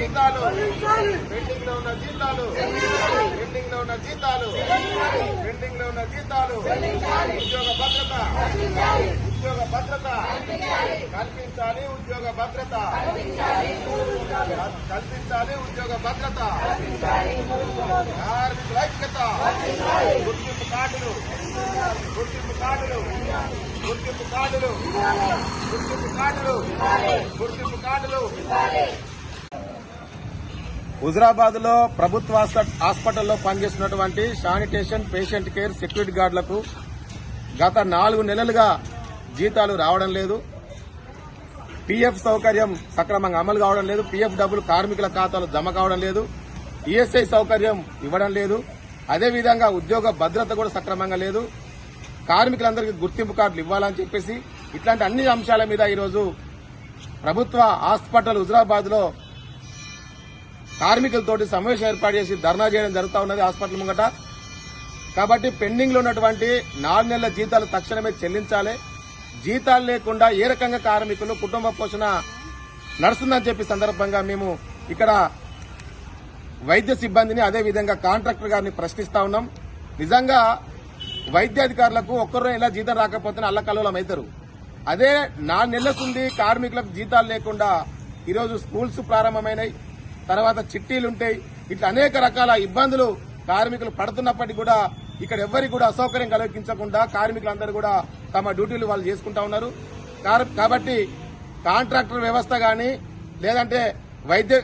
జీతాలు పెండింగ్లో ఉన్న జీతాలు పెండింగ్లో ఉన్న జీతాలు పెండింగ్లో ఉన్న జీతాలు ఉద్యోగ భద్రత. ఉద్యోగ భద్రత. కల్పించాలి ఉద్యోగ భద్రత. కల్పించాలి ఉద్యోగ భద్రత. కార్మికుల ఐక్యత. గుర్తింపు కార్డులు. గుర్తింపు కార్డులు. గుర్తింపు కార్డులు. గుర్తింపు కార్డులు. గుర్తింపు కార్డులు. హుజరాబాద్లో ప్రభుత్వ హాస్పిటల్లో పనిచేస్తున్నటువంటి శానిటేషన్ పేషెంట్ కేర్ సెక్యూరిటీ గార్డులకు గత నాలుగు నెలలుగా జీతాలు రావడం లేదు. పీఎఫ్ సౌకర్యం సక్రమంగా అమలు కావడం లేదు. పీఎఫ్ డబ్బులు కార్మికుల ఖాతాలు జమ కావడం లేదు. ఈఎస్ఐ సౌకర్యం ఇవ్వడం లేదు. అదేవిధంగా ఉద్యోగ భద్రత కూడా సక్రమంగా లేదు. కార్మికులందరికీ గుర్తింపు కార్డులు ఇవ్వాలని చెప్పేసి ఇట్లాంటి అన్ని అంశాల మీద ఈరోజు ప్రభుత్వ హాస్పిటల్ హుజరాబాద్లో కార్మికులతోటి సమావేశం ఏర్పాటు చేసి ధర్నా చేయడం జరుగుతూ ఉన్నది హాస్పిటల్ ముంగట. కాబట్టి పెండింగ్లో ఉన్నటువంటి నాలుగు నెలల జీతాలు తక్షణమే చెల్లించాలి. జీతాలు లేకుండా ఏ రకంగా కార్మికులు కుటుంబ పోషణ నడుస్తుందని చెప్పి సందర్భంగా మేము ఇక్కడ వైద్య సిబ్బందిని అదేవిధంగా కాంట్రాక్టర్ గారిని ప్రశ్నిస్తా ఉన్నాం. నిజంగా వైద్యాధికారులకు ఒక్కరు ఇలా జీతం రాకపోతే అల్లకల్లోలం అవుతారు. అదే నాలుగు నెలలకుంది కార్మికులకు జీతాలు లేకుండా ఈరోజు స్కూల్స్ ప్రారంభమైనాయి. తర్వాత చిట్టీలుంటాయి ఇట్లా అనేక రకాల ఇబ్బందులు కార్మికులు పడుతున్నప్పటికీ కూడా ఇక్కడ ఎవ్వరికి కూడా అసౌకర్యం కలిగించకుండా కార్మికులందరూ కూడా తమ డ్యూటీలు వాళ్ళు చేసుకుంటా ఉన్నారు. కార్- కాబట్టి కాంట్రాక్టర్ వ్యవస్థ కానీ లేదంటే వైద్య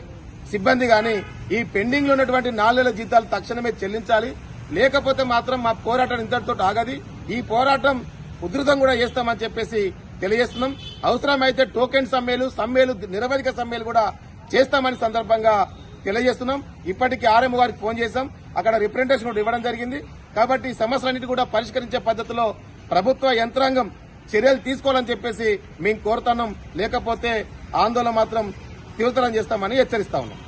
సిబ్బంది కానీ ఈ పెండింగ్లో ఉన్నటువంటి నాలుగు జీతాలు తక్షణమే చెల్లించాలి. లేకపోతే మాత్రం మా పోరాటం ఇంతటితో ఆగది. ఈ పోరాటం ఉధృతం కూడా చేస్తామని చెప్పేసి తెలియజేస్తున్నాం. అవసరమైతే టోకెన్ సమ్మెలు సమ్మెలు నిరవధిక సమ్మెలు కూడా చేస్తామని సందర్భంగా తెలియజేస్తున్నాం. ఇప్పటికీ ఆర్ఎం గారికి ఫోన్ చేశాం. అక్కడ రిప్రజెంటేషన్ కూడా ఇవ్వడం జరిగింది. కాబట్టి ఈ సమస్యలన్నిటి కూడా పరిష్కరించే పద్ధతిలో ప్రభుత్వ యంత్రాంగం చర్యలు తీసుకోవాలని చెప్పేసి మేము కోరుతున్నాం. లేకపోతే ఆందోళన మాత్రం తీవ్రతరం చేస్తామని హెచ్చరిస్తా ఉన్నాం.